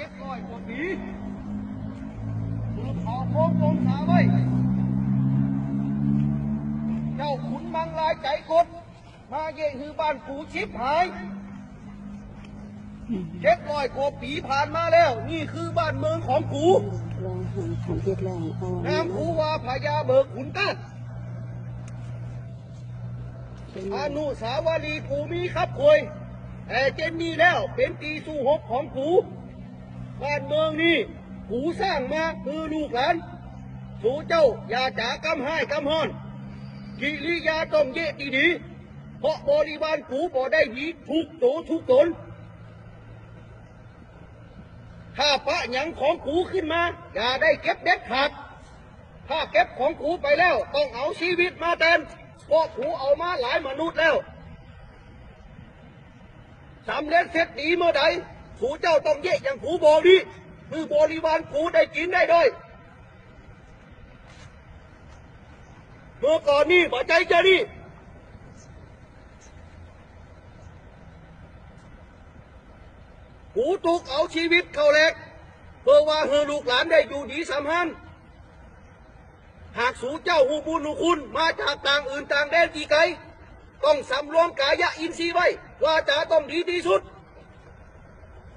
เจ็ดร้อยกว่าปีมือขอโค้งลงขาไว้เจ้าขุนมังลายใจกด มาเย่งคือบ้านกูชิบหายเจ็ดร้อยกว่าปีผ่านมาแล้ว นี่คือบ้านเมืองของกูลองหันหันเทียดลองเอานามกูว่าพญาเบิกขุนก้านเป็นอนุสาวรีย์กูมีครับคุยแต่เจนนี่แล้วเป็นตีสู้หกของกู บ้านเมืองนี่กูสร้างมาคือลูกหลานสูเจ้าอย่าจ๋ากำให้กำฮอนกิริยาต้องเยะดีๆเพราะบริวารกูบ่ได้หนีทุกโตทุกตนถ้าปะหยังของกูขึ้นมา อย่าได้เก็บเด็ดขาดถ้าเก็บของกูไปแล้ว ต้องเอาชีวิตมาแทนเพราะกูเอามาหลายมนุษย์แล้วสำเร็จเสร็จดีเมื่อใด กูเจ้าต้องเยะอย่างกูบอดีคือบริวารกูได้กินได้ด้วยเมื่อก่อนนี่บ่ใจจะนี่กูถูกเอาชีวิตเขาแลกเพื่อว่าเฮอลูกหลานได้อยู่ดีสำหันหากสูเจ้าหูบุญหูคุณมาจากต่างอื่นต่างแดนกี่ไกล ต้องสำรวมกายะอินทรีย์ไว้ ว่าจะต้องดีที่สุด